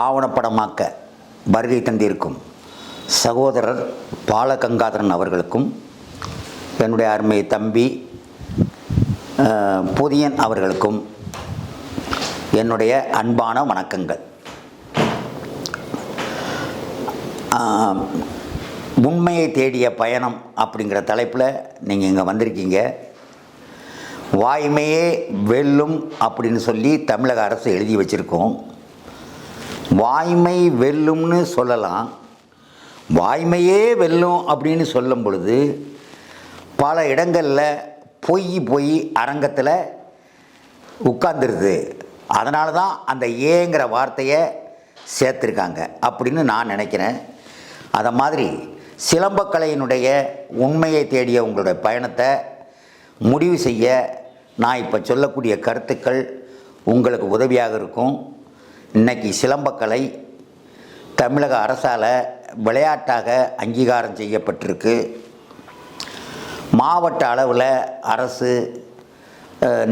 ஆவணப்படமாக்க வருகை தந்திருக்கும் சகோதரர் பாலகங்காதரன் அவர்களுக்கும் என்னுடைய அருமை தம்பி புதியன் அவர்களுக்கும் என்னுடைய அன்பான வணக்கங்கள். உண்மையை தேடிய பயணம் அப்படிங்கிற தலைப்பில் நீங்கள் இங்கே வந்திருக்கீங்க. வாய்மையே வெல்லும் அப்படின்னு சொல்லி தமிழக அரசு எழுதி வச்சுருக்கோம். வாய்மை வெல்லும்னு சொல்லலாம். வாய்மையே வெல்லும் அப்படின்னு சொல்லும் பொழுது பல இடங்களில் பொய் பொய் அரங்கத்தில் உட்கார்ந்துருது. அதனால தான் அந்த ஏங்கிற வார்த்தையை சேர்த்துருக்காங்க அப்படின்னு நான் நினைக்கிறேன். அதை மாதிரி சிலம்பக்கலையினுடைய உண்மையை தேடிய உங்களுடைய பயணத்தை முடிவு செய்ய நான் இப்போ சொல்லக்கூடிய கருத்துக்கள் உங்களுக்கு உதவியாக இருக்கும். இன்னைக்கு சிலம்பக்கலை தமிழக அரசால் விளையாட்டாக அங்கீகாரம் செய்யப்பட்டிருக்கு. மாவட்ட அளவில் அரசு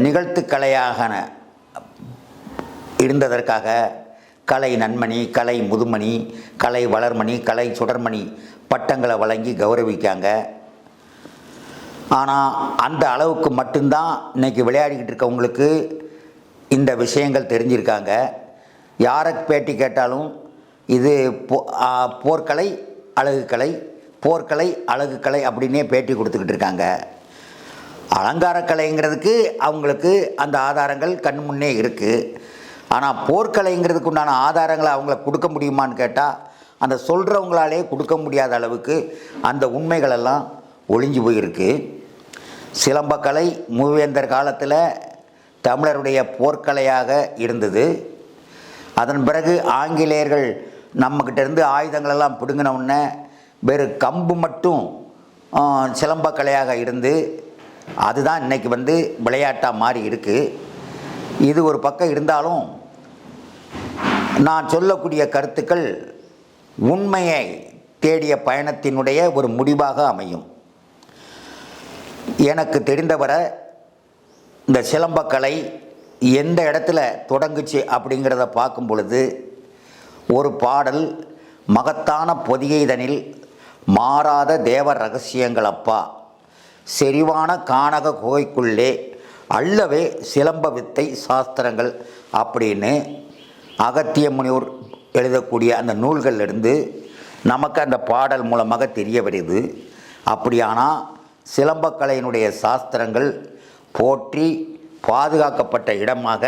நிகழ்த்துக்கலையாக இருந்ததற்காக கலை நன்மணி கலை முதுமணி கலை வளர்மணி கலை சுடர்மணி பட்டங்களை வழங்கி கௌரவிக்காங்க. ஆனால் அந்த அளவுக்கு மட்டும்தான் இன்னைக்கு விளையாடிக்கிட்டு இருக்கவங்களுக்கு இந்த விஷயங்கள் தெரிஞ்சிருக்காங்க. யாரை பேட்டி கேட்டாலும் இது போ- போர்க்கலை அழகுக்கலை போர்க்கலை அழகுக்கலை அப்படின்னே பேட்டி கொடுத்துக்கிட்டு இருக்காங்க. அலங்காரக்கலைங்கிறதுக்கு அவங்களுக்கு அந்த ஆதாரங்கள் கண் முன்னே இருக்குது ஆனால் போர்க்கலைங்கிறதுக்கு உண்டான ஆதாரங்களை அவங்கள கொடுக்க முடியுமான்னு கேட்டால் அந்த சொல்கிறவங்களாலே கொடுக்க முடியாத அளவுக்கு அந்த உண்மைகளெல்லாம் ஒளிஞ்சு போயிருக்கு. சிலம்பக்கலை மூவேந்தர் காலத்தில் தமிழருடைய போர்க்கலையாக இருந்தது. அதன் பிறகு ஆங்கிலேயர்கள் நம்மக்கிட்டேருந்து ஆயுதங்களெல்லாம் பிடுங்கின உடனே வெறும் கம்பு மட்டும் சிலம்பக்கலையாக இருந்து அதுதான் இன்றைக்கி வந்து விளையாட்டாக மாறி இருக்குது இது ஒரு பக்கம் இருந்தாலும் நான் சொல்லக்கூடிய கருத்துக்கள் உண்மையை தேடிய பயணத்தினுடைய ஒரு முடிவாக அமையும். எனக்கு தெரிந்தவரை இந்த சிலம்பக்கலை எந்த இடத்துல தொடங்குச்சு அப்படிங்கிறத பார்க்கும் பொழுது ஒரு பாடல் மகத்தான பொதிகைதனில் மாறாத தேவ ரகசியங்கள் அப்பா. செறிவான கானக குகைக்குள்ளே அல்லவே சிலம்ப வித்தை சாஸ்திரங்கள் அப்படின்னு அகத்திய முனிவர் எழுதக்கூடிய அந்த நூல்களிலிருந்து நமக்கு அந்த பாடல் மூலமாக தெரிய வருது. அப்படியானால் சிலம்பக்கலையினுடைய சாஸ்திரங்கள் போற்றி பாதுகாக்கப்பட்ட இடமாக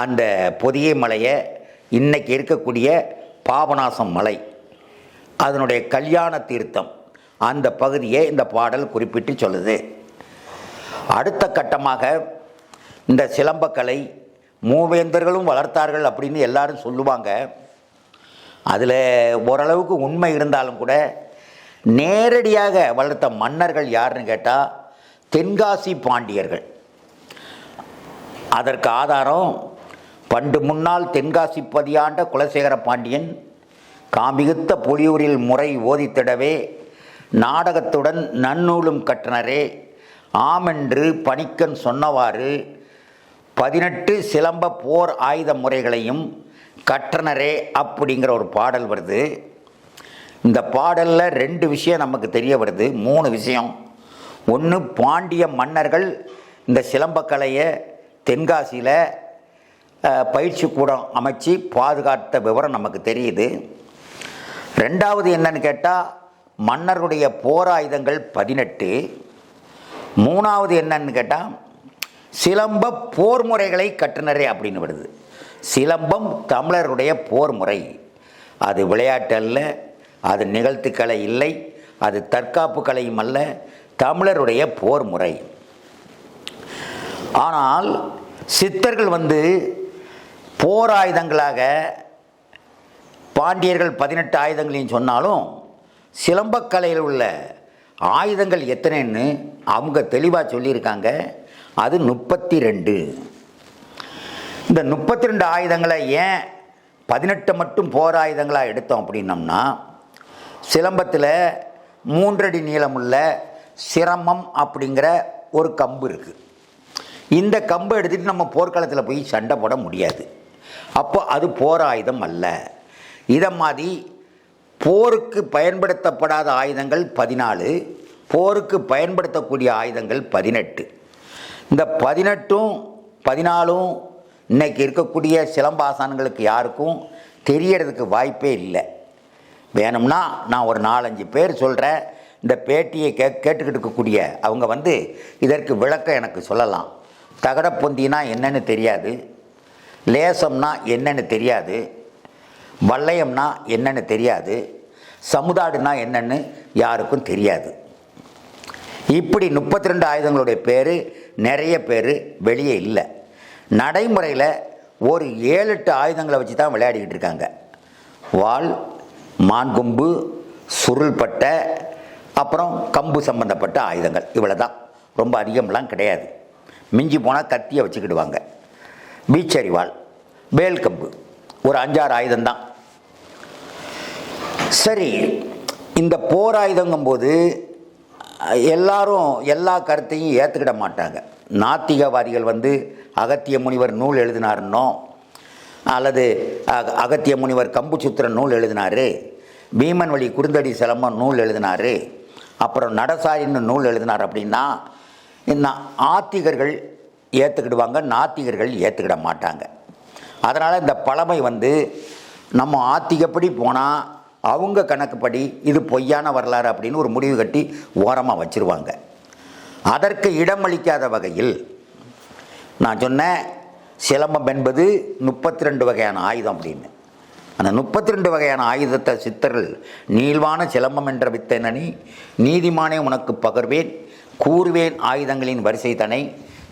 அந்த பொதிகை மலையை இன்றைக்கி இருக்கக்கூடிய பாபநாசம் மலை அதனுடைய கல்யாண தீர்த்தம் அந்த பகுதியை இந்த பாடல் குறிப்பிட்டு சொல்லுது. அடுத்த கட்டமாக இந்த சிலம்பக்கலை மூவேந்தர்களும் வளர்த்தார்கள் அப்படின்னு எல்லாரும் சொல்லுவாங்க. அதில் ஓரளவுக்கு உண்மை இருந்தாலும் கூட நேரடியாக வளர்த்த மன்னர்கள் யாருன்னு கேட்டால் தென்காசி பாண்டியர்கள். அதற்கு ஆதாரம் பண்டு முன்னால் தென்காசி பதியாண்ட குலசேகர பாண்டியன் காமிகுத்த புலியூரில் முறை ஓதித்திடவே நாடகத்துடன் நன்னூலும் கற்றனரே ஆமென்று பணிக்கன் சொன்னவாறு பதினெட்டு சிலம்ப போர் ஆயுத முறைகளையும் கற்றனரே அப்படிங்கிற ஒரு பாடல் வருது. இந்த பாடலில் ரெண்டு விஷயம் நமக்கு தெரிய வருது மூணு விஷயம். ஒன்று பாண்டிய மன்னர்கள் இந்த சிலம்பக்கலையை தென்காசியில் பயிற்சி கூடம் அமைச்சு பாதுகாத்த விவரம் நமக்கு தெரியுது. ரெண்டாவது என்னன்னு கேட்டால் மன்னருடைய போராயுதங்கள் பதினெட்டு. மூணாவது என்னன்னு கேட்டால் சிலம்ப போர் முறைகளை கற்றுனரே அப்படின்னு வருது. சிலம்பம் தமிழருடைய போர் முறை. அது விளையாட்டு அல்ல அது நிகழ்த்துக்கலை இல்லை அது தற்காப்பு கலையும் அல்ல தமிழருடைய போர் முறை. ஆனால் சித்தர்கள் வந்து போர் ஆயுதங்களாக பாண்டியர்கள் பதினெட்டு ஆயுதங்களையும் சொன்னாலும் சிலம்பக்கலையில் உள்ள ஆயுதங்கள் எத்தனைன்னு அவங்க தெளிவாக சொல்லியிருக்காங்க. அது முப்பத்தி ரெண்டு இந்த முப்பத்தி ரெண்டு ஆயுதங்களை ஏன் பதினெட்டு மட்டும் போர் ஆயுதங்களாக எடுத்தோம் அப்படின்னம்னா சிலம்பத்தில் மூன்றடி நீளமுள்ள சிரமம் அப்படிங்கிற ஒரு கம்பு இருக்குது இந்த கம்பை எடுத்துகிட்டு நம்ம போர்க்களத்தில் போய் சண்டை போட முடியாது. அப்போ அது போர் ஆயுதம் அல்ல. இதை மாதிரி போருக்கு பயன்படுத்தப்படாத ஆயுதங்கள் பதினாலு போருக்கு பயன்படுத்தக்கூடிய ஆயுதங்கள் பதினெட்டு. இந்த பதினெட்டும் பதினாலும் இன்றைக்கி இருக்கக்கூடிய சிலம்பாசான்களுக்கு யாருக்கும் தெரியறதுக்கு வாய்ப்பே இல்லை. வேணும்னா நான் ஒரு நாலஞ்சு பேர் சொல்கிறேன் இந்த பேட்டியை கே கேட்டுக்கிட்டு இருக்கக்கூடிய அவங்க வந்து இதற்கு விளக்கம் எனக்கு சொல்லலாம். தகடப்பொந்தினா என்னன்னு தெரியாது. லேசம்னா என்னன்னு தெரியாது. வளையம்னா என்னன்னு தெரியாது. சமுதாடுனா என்னன்னு யாருக்கும் தெரியாது. இப்படி முப்பத்தி ரெண்டு ஆயுதங்களுடைய பேர் நிறைய பேர் வெளியே இல்லை. நடைமுறையில் ஒரு ஏழு எட்டு ஆயுதங்களை வச்சு தான் விளையாடிக்கிட்டு இருக்காங்க. வால் மான்கொம்பு சுருள்பட்ட அப்புறம் கம்பு சம்பந்தப்பட்ட ஆயுதங்கள். இவ்வளோ தான் ரொம்ப அதிகம்லாம் கிடையாது. மிஞ்சி போனால் கத்தியை வச்சுக்கிடுவாங்க. பீச்சரிவாள் வேல் கம்பு ஒரு அஞ்சாறு ஆயுதம்தான். சரி இந்த போர் ஆயுதங்கும்போது எல்லாரும் எல்லா கருத்தையும் ஏற்றுக்கிட மாட்டாங்க. நாத்திகவாதிகள் வந்து அகத்திய முனிவர் நூல் எழுதினாருன்னோ அல்லது அக- அகத்திய முனிவர் கம்புசுத்திரன் நூல் எழுதினாரு பீமன் வழி குறுந்தடி சிலம்பம் நூல் எழுதினாரு அப்புறம் நடசாயின்னு நூல் எழுதினார் அப்படின்னா ஆத்திகர்கள் ஏற்றுக்கிடுவாங்க நாத்திகர்கள் ஏற்றுக்கிட மாட்டாங்க. அதனால் இந்த பழமை வந்து நம்ம ஆத்திகப்படி போனால் அவங்க கணக்குப்படி இது பொய்யான வரலாறு அப்படின்னு ஒரு முடிவு கட்டி ஓரமாக வச்சிருவாங்க. அதற்கு இடமளிக்காத வகையில் நான் சொன்னேன் சிலம்பம் என்பது முப்பத்தி ரெண்டு வகையான ஆயுதம் அப்படின்னு. அந்த முப்பத்தி ரெண்டு வகையான ஆயுதத்தை சித்தர்கள் நீள்வான சிலம்பம் என்ற வித்தனனி நீதிமானே உனக்கு பகர்வேன். கூறுவேன் ஆயுதங்களின் வரிசை தனை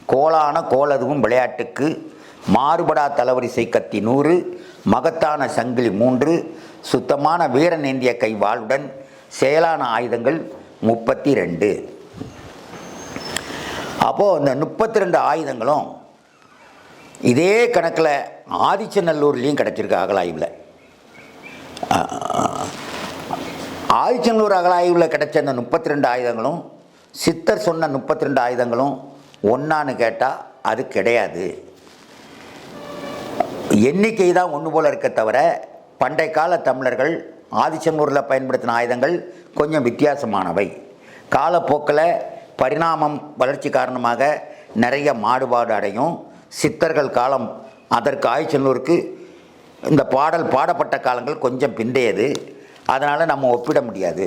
கோலான கோலதுவும் விளையாட்டுக்கு மாறுபடா தளவரிசை கத்தி நூறு மகத்தான சங்கிலி மூன்று சுத்தமான வீரன் ஏந்திய கை வாழ்வுடன் செயலான ஆயுதங்கள் முப்பத்தி ரெண்டு அப்போது இந்த முப்பத்தி ரெண்டு ஆயுதங்களும் இதே கணக்கில் ஆதிச்சநல்லூர்லேயும் கிடச்சிருக்கு அகலாய்வில். ஆதிச்சநல்லூர் அகலாய்வில் கிடைச்ச அந்த முப்பத்தி ரெண்டு ஆயுதங்களும் சித்தர் சொன்ன முப்பத்தி ரெண்டு ஆயுதங்களும் ஒன்றான்னு கேட்டால் அது கிடையாது. எண்ணிக்கை தான் ஒன்று போல் இருக்க தவிர பண்டை கால தமிழர்கள் ஆதிச்சநல்லூரில் பயன்படுத்தின ஆயுதங்கள் கொஞ்சம் வித்தியாசமானவை. காலப்போக்கில் பரிணாமம் வளர்ச்சி காரணமாக நிறைய மாறுபாடு அடையும். சித்தர்கள் காலம் அதற்கு ஆதிச்சநல்லூருக்கு இந்த பாடல் பாடப்பட்ட காலங்கள் கொஞ்சம் பிந்தையது. அதனால் நம்ம ஒப்பிட முடியாது.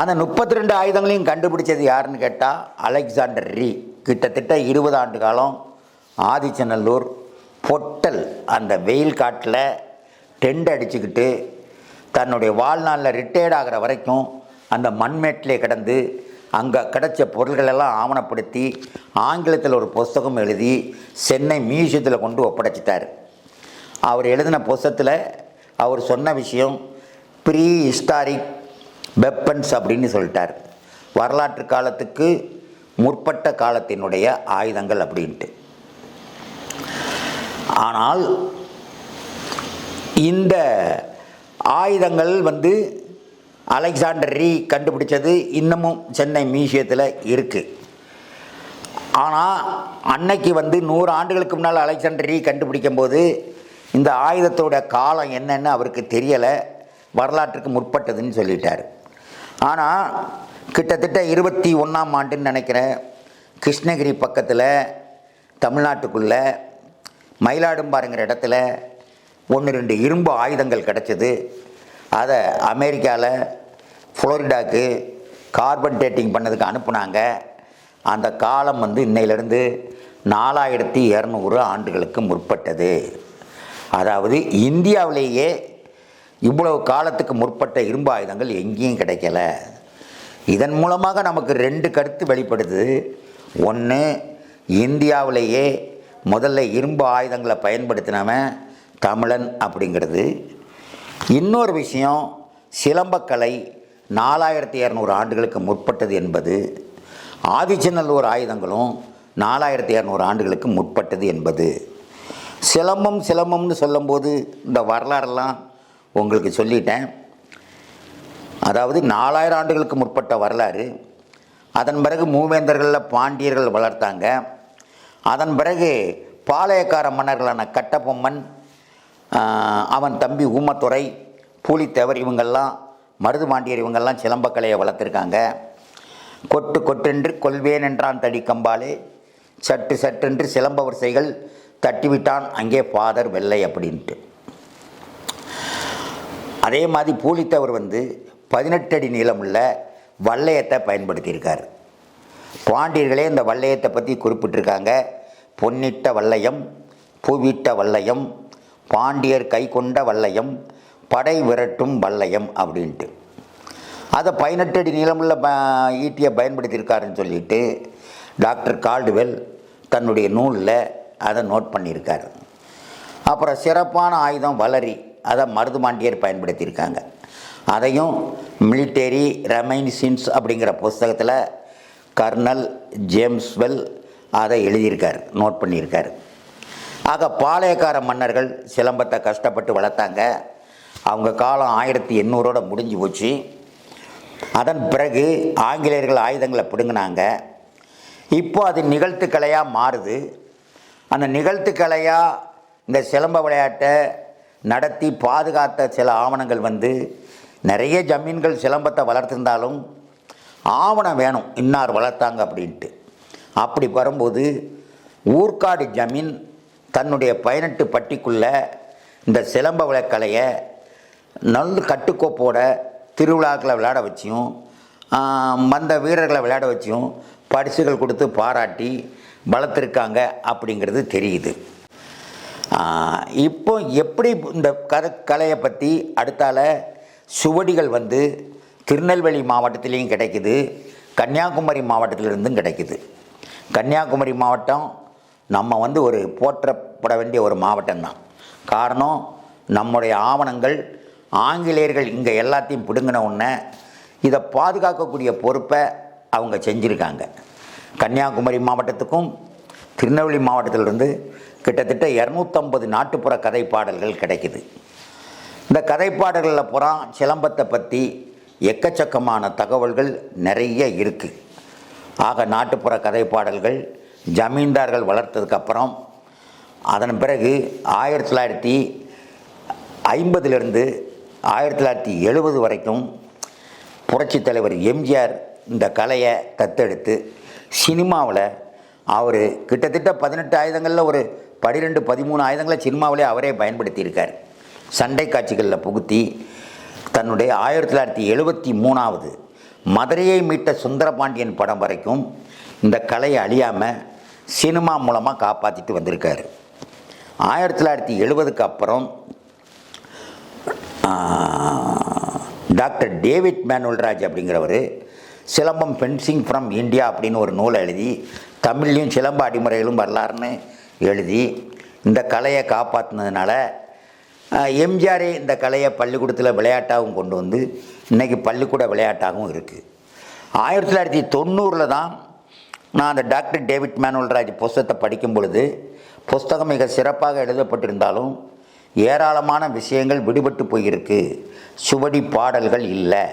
அந்த முப்பத்தி ரெண்டு ஆயுதங்களையும் கண்டுபிடிச்சது யாருன்னு கேட்டால் அலெக்சாண்டர் ரீ. கிட்டத்தட்ட இருபது ஆண்டு காலம் ஆதிச்சநல்லூர் பொட்டல் அந்த வெயில் காட்டில் டெண்ட் அடிச்சுக்கிட்டு தன்னுடைய வாழ்நாளில் ரிட்டையர்ட் ஆகிற வரைக்கும் அந்த மண்மேட்டிலே கிடந்து அங்கே கிடைச்ச பொருள்களெல்லாம் ஆவணப்படுத்தி ஆங்கிலத்தில் ஒரு புஸ்தகம் எழுதி சென்னை மியூசியத்தில் கொண்டு ஒப்படைச்சிட்டார். அவர் எழுதின புஸ்தகத்தில் அவர் சொன்ன விஷயம் ப்ரீ ஹிஸ்டாரிக் வெப்பன்ஸ் அப்படின்னு சொல்லிட்டார். வரலாற்று காலத்துக்கு முற்பட்ட காலத்தினுடைய ஆயுதங்கள் அப்படின்ட்டு. ஆனால் இந்த ஆயுதங்கள் வந்து அலெக்சாண்டர் ரீ கண்டுபிடிச்சது இன்னமும் சென்னை மியூசியத்தில் இருக்குது ஆனால் அன்னைக்கு வந்து நூறு ஆண்டுகளுக்கு முன்னால் அலெக்சாண்டர் ரீ கண்டுபிடிக்கும் போது இந்த ஆயுதத்தோட காலம் என்னன்னு அவருக்கு தெரியலை. வரலாற்றுக்கு முற்பட்டதுன்னு சொல்லிட்டார். ஆனால் கிட்டத்தட்ட இருபத்தி ஒன்றாம் ஆண்டுன்னு நினைக்கிறேன் கிருஷ்ணகிரி பக்கத்தில் தமிழ்நாட்டுக்குள்ளே மயிலாடும்பாருங்கிற இடத்துல ஒன்று ரெண்டு இரும்பு ஆயுதங்கள் கிடச்சிது. அதை அமெரிக்காவில் ஃப்ளோரிடாக்கு கார்பன் டேட்டிங் பண்ணதுக்கு அனுப்புனாங்க. அந்த காலம் வந்து இன்னையிலேருந்து நாலாயிரத்தி இரநூறு ஆண்டுகளுக்கு முற்பட்டது. அதாவது இந்தியாவிலேயே இவ்வளவு காலத்துக்கு முற்பட்ட இரும்பு ஆயுதங்கள் எங்கேயும் கிடைக்கல. இதன் மூலமாக நமக்கு ரெண்டு கருத்து வெளிப்படுது. ஒன்று இந்தியாவிலேயே முதல்ல இரும்பு ஆயுதங்களை பயன்படுத்தினவன் தமிழன் அப்படிங்கிறது. இன்னொரு விஷயம் சிலம்பக்கலை நாலாயிரத்தி இரநூறு ஆண்டுகளுக்கு முற்பட்டது என்பது. ஆதிச்சநல்லூர் ஆயுதங்களும் நாலாயிரத்தி இரநூறு ஆண்டுகளுக்கு முற்பட்டது என்பது. சிலம்பம் சிலம்பம்னு சொல்லும்போது இந்த வரலாறெல்லாம் உங்களுக்கு சொல்லிட்டேன். அதாவது நாலாயிரம் ஆண்டுகளுக்கு முற்பட்ட வரலாறு. அதன் பிறகு மூவேந்தர்களில் பாண்டியர்கள் வளர்த்தாங்க. அதன் பிறகு பாளையக்கார மன்னர்களான கட்டபொம்மன் அவன் தம்பி ஊமத்துறை பூலித்தேவர் இவங்கெல்லாம் மருதுபாண்டியர் இவங்கெல்லாம் சிலம்பக்கலையை வளர்த்துருக்காங்க. கொட்டு கொட்டென்று கொள்வேன் என்றான் தடி கம்பாலே சட்டு சட்டென்று சிலம்ப வரிசைகள் தட்டிவிட்டான். அங்கே ஃபாதர் வெள்ளை அப்படின்ட்டு. அதே மாதிரி பூலித்தவர் வந்து பதினெட்டு அடி நீளமுள்ள வல்லையத்தை பயன்படுத்தியிருக்கார். பாண்டியர்களே இந்த வல்லையத்தை பற்றி குறிப்பிட்டிருக்காங்க. பொன்னிட்ட வல்லையம் பூவிட்ட வல்லையம் பாண்டியர் கை கொண்ட வல்லையம் படை விரட்டும் வல்லையம் அப்படின்ட்டு. அதை பதினெட்டு அடி நீளமுள்ள ப ஈட்டியை பயன்படுத்தியிருக்காருன்னு சொல்லிட்டு டாக்டர் கால்டுவெல் தன்னுடைய நூலில் அதை நோட் பண்ணியிருக்கார். அப்புறம் சிறப்பான ஆயுதம் வளரி. அதை மருதுமாண்டியர் பயன்படுத்தியிருக்காங்க. அதையும் மிலிட்டரி ரெமைன்சின்ஸ் அப்படிங்கிற புஸ்தகத்தில் கர்னல் ஜேம்ஸ்வெல் அதை எழுதியிருக்கார் நோட் பண்ணியிருக்கார். ஆக பாளையக்கார மன்னர்கள் சிலம்பத்தை கஷ்டப்பட்டு வளர்த்தாங்க. அவங்க காலம் ஆயிரத்தி எண்ணூறோட முடிஞ்சு போச்சு. அதன் பிறகு ஆங்கிலேயர்கள் ஆயுதங்களை பிடுங்கினாங்க. இப்போ அது நிகழ்த்து கலையாக மாறுது. அந்த நிகழ்த்து கலையாக இந்த சிலம்ப விளையாட்டை நடத்தி பாதுகாத்த சில ஆவணங்கள் வந்து நிறைய ஜமீன்கள் சிலம்பத்தை வளர்த்திருந்தாலும் ஆவணம் வேணும் இன்னார் வளர்த்தாங்க அப்படின்ட்டு. அப்படி வரும்போது ஊர்க்காடு ஜமீன் தன்னுடைய பதினெட்டு பட்டிக்குள்ளே இந்த சிலம்ப விளைக்கலையை நல்ல கட்டுக்கோப்போட திருவிழாக்களை விளையாட வச்சியும் மந்த வந்த வீரர்களை விளையாட வச்சியும் பரிசுகள் கொடுத்து பாராட்டி வளர்த்துருக்காங்க அப்படிங்கிறது தெரியுது. இப்போ எப்படி இந்த கத கலையை பற்றி அடுத்தால சுவடிகள் வந்து திருநெல்வேலி மாவட்டத்திலையும் கிடைக்குது கன்னியாகுமரி மாவட்டத்திலிருந்தும் கிடைக்குது. கன்னியாகுமரி மாவட்டம் நம்ம வந்து ஒரு போற்றப்பட வேண்டிய ஒரு மாவட்டம்தான். காரணம் நம்முடைய ஆவணங்கள் ஆங்கிலேயர்கள் இங்கே எல்லாத்தையும் பிடுங்கின உடனே இதை பாதுகாக்கக்கூடிய பொறுப்பை அவங்க செஞ்சுருக்காங்க. கன்னியாகுமரி மாவட்டத்துக்கும் திருநெல்வேலி மாவட்டத்திலிருந்து கிட்டத்தட்ட இரநூத்தம்பது நாட்டுப்புற கதை பாடல்கள் கிடைக்குது. இந்த கதைப்பாடல்களில் புறா சிலம்பத்தை பற்றி எக்கச்சக்கமான தகவல்கள் நிறைய இருக்குது ஆக நாட்டுப்புற கதைப்பாடல்கள் ஜமீன்தார்கள் வளர்த்ததுக்கப்புறம் அதன் பிறகு ஆயிரத்தி தொள்ளாயிரத்தி ஐம்பதுலேருந்து ஆயிரத்தி தொள்ளாயிரத்தி எழுபது வரைக்கும் புரட்சித் தலைவர் எம்ஜிஆர் இந்த கலையை தத்தெடுத்து சினிமாவில் அவர் கிட்டத்தட்ட பதினெட்டு ஆயுதங்களில் ஒரு பன்னிரெண்டு பதிமூணு ஆயுதங்களை சினிமாவிலே அவரே பயன்படுத்தியிருக்கார். சண்டை காட்சிகளில் புகுத்தி தன்னுடைய ஆயிரத்தி தொள்ளாயிரத்தி எழுபத்தி மூணாவது மதுரையை மீட்ட சுந்தரபாண்டியன் படம் வரைக்கும் இந்த கலையை அழியாமல் சினிமா மூலமாக காப்பாற்றிட்டு வந்திருக்கார். ஆயிரத்தி தொள்ளாயிரத்தி எழுபதுக்கு அப்புறம் டாக்டர் டேவிட் மேனுவல்ராஜ் அப்படிங்கிறவர் சிலம்பம் ஃபென்சிங் ஃப்ரம் இந்தியா அப்படின்னு ஒரு நூலை எழுதி தமிழ்லையும் சிலம்ப அடிமுறைகளும் வரலாறுன்னு எழுதி இந்த கலையை காப்பாற்றினதுனால எம்ஜிஆரே இந்த கலையை பள்ளிக்கூடத்தில் விளையாட்டாகவும் கொண்டு வந்து இன்றைக்கி பள்ளிக்கூட விளையாட்டாகவும் இருக்குது ஆயிரத்தி தொள்ளாயிரத்தி தொண்ணூறில் தான் நான் அந்த டாக்டர் டேவிட் மேனுவல்ராஜ் புஸ்தகத்தை படிக்கும் பொழுது புஸ்தகம் மிக சிறப்பாக எழுதப்பட்டிருந்தாலும் ஏராளமான விஷயங்கள் விடுபட்டு போயிருக்கு. சுவடி பாடல்கள் இல்லை.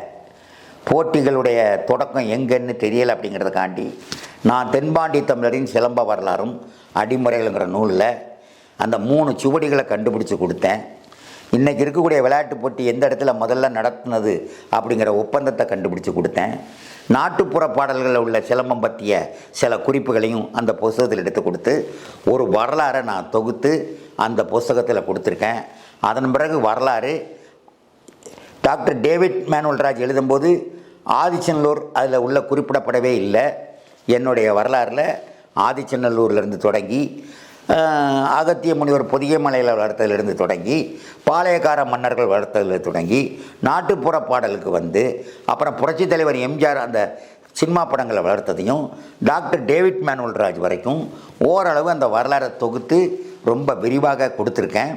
போட்டிகளுடைய தொடக்கம் எங்கன்னு தெரியலை அப்படிங்கிறதுக்காண்டி நான் தென்பாண்டி தமிழரின் சிலம்ப வரலாறும் அடிமுறைகள்ங்கிற நூலில் அந்த மூணு சுவடிகளை கண்டுபிடிச்சு கொடுத்தேன். இன்றைக்கி இருக்கக்கூடிய விளையாட்டு போட்டி எந்த இடத்துல முதல்ல நடத்துனது அப்படிங்கிற ஒப்பந்தத்தை கண்டுபிடிச்சு கொடுத்தேன். நாட்டுப்புற பாடல்களில் உள்ள சிலம்பம் பற்றிய சில குறிப்புகளையும் அந்த புஸ்தகத்தில் எடுத்து கொடுத்து ஒரு வரலாறை நான் தொகுத்து அந்த புஸ்தகத்தில் கொடுத்துருக்கேன். அதன் பிறகு வரலாறு டாக்டர் டேவிட் மேனுவல்ராஜ் எழுதும்போது ஆதிச்சநல்லூர் அதில் உள்ள குறிப்பிடப்படவே இல்லை. என்னுடைய வரலாறில் ஆதிச்சநல்லூர்லேருந்து தொடங்கி அகத்திய முனிவர் பொதியமலையில் வளர்த்ததிலிருந்து தொடங்கி பாளையக்கார மன்னர்கள் வளர்த்ததில் தொடங்கி நாட்டுப்புற பாடலுக்கு வந்து அப்புறம் புரட்சித் தலைவர் எம்ஜிஆர் அந்த சினிமா படங்களை வளர்த்ததையும் டாக்டர் டேவிட் மேனுவல்ராஜ் வரைக்கும் ஓரளவு அந்த வரலாறை தொகுத்து ரொம்ப விரிவாக கொடுத்துருக்கேன்.